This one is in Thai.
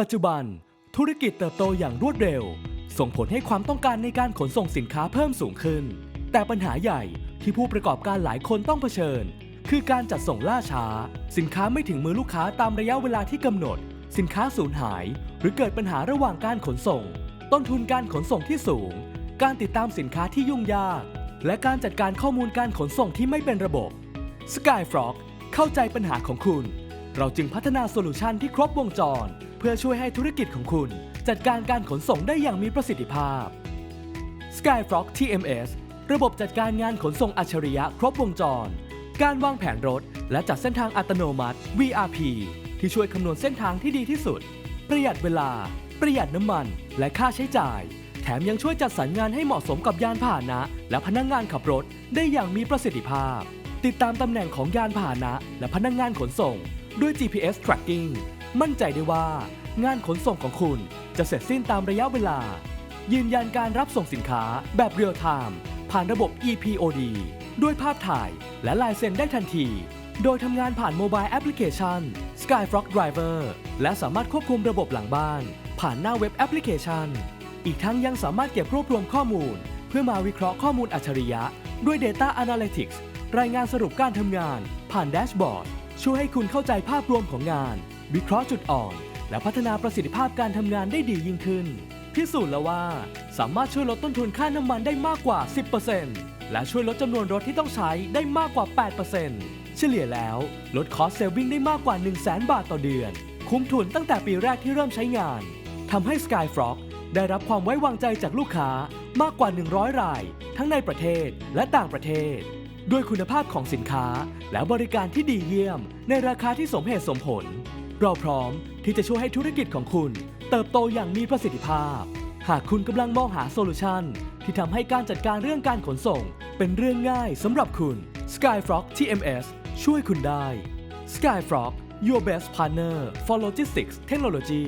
ปัจจุบัน ธุรกิจเติบโตอย่างรวดเร็ว ส่งผลให้ความต้องการในการขนส่งสินค้าเพิ่มสูงขึ้น แต่ปัญหาใหญ่ที่ผู้ประกอบการหลายคนต้องเผชิญ คือการจัดส่งล่าช้า สินค้าไม่ถึงมือลูกค้าตามระยะเวลาที่กำหนด สินค้าสูญหาย หรือเกิดปัญหาระหว่างการขนส่ง ต้นทุนการขนส่งที่สูง การติดตามสินค้าที่ยุ่งยาก และการจัดการข้อมูลการขนส่งที่ไม่เป็นระบบ Skyfrog เข้าใจปัญหาของคุณ เราจึงพัฒนาโซลูชันที่ครบวงจร พื่อช่วยให้ธุรกิจของคุณ จัดการการขนส่งได้อย่างมีประสิทธิภาพ Skyfrog TMS ระบบจัดการงานขนส่งอัจฉริยะครบวงจร การวางแผนรถ และจัดเส้นทางอัตโนมัติ VRP ที่ช่วยคำนวณเส้นทางที่ดีที่สุด ประหยัดเวลา ประหยัดน้ำมัน และค่าใช้จ่าย แถมยังช่วยจัดสรรงานให้เหมาะสมกับยานพาหนะ และพนักงานขับรถได้อย่างมีประสิทธิภาพ ติดตามตำแหน่งของยานพาหนะ และพนักงานขนส่ง ด้วย GPS tracking มั่นใจได้ว่า งานขนส่งของคุณจะเสร็จสิ้นตามระยะเวลา ยืนยันการรับส่งสินค้าแบบเรียลไทม์ผ่านระบบ EPOD ด้วยภาพถ่ายและลายเซ็นได้ทันที โดยทำงานผ่านโมบายแอปพลิเคชัน Skyfrog Driver และสามารถควบคุมระบบหลังบ้าน ผ่านหน้าเว็บแอปพลิเคชัน อีกทั้งยังสามารถเก็บรวบรวมข้อมูล เพื่อมาวิเคราะห์ข้อมูลอัจฉริยะ ด้วย Data Analytics รายงานสรุปการทำงาน ผ่านแดชบอร์ดช่วยให้คุณเข้าใจภาพรวมของงาน วิเคราะห์จุดอ่อน และพัฒนาประสิทธิภาพการทำงานได้ดียิ่งขึ้น พิสูจน์แล้วว่า สามารถช่วยลดต้นทุนค่าน้ำมันได้มากกว่า 10%และช่วยลดจำนวนรถที่ต้องใช้ได้มากกว่า 8%เฉลี่ยแล้วลดคอสเซลวิ่งได้มากกว่า 1 0 0 0 0 0 บาทต่อเดือน คุ้มทุนตั้งแต่ปีแรกที่เริ่มใช้งานทำให้ Skyfrog ได้รับความไว้วางใจจากลูกค้ามากกว่า 100 ราย ทั้งในประเทศและต่างประเทศ ด้วยคุณภาพของสินค้าและบริการที่ดีเยี่ยม ในราคาที่สมเหตุสมผล เราพร้อมที่จะช่วยให้ธุรกิจของคุณ เติบโตอย่างมีประสิทธิภาพ หากคุณกำลังมองหาโซลูชันที่ทำให้การจัดการเรื่องการขนส่ง เป็นเรื่องง่ายสำหรับคุณ Skyfrog TMS ช่วยคุณได้ Skyfrog your best partner for logistics technology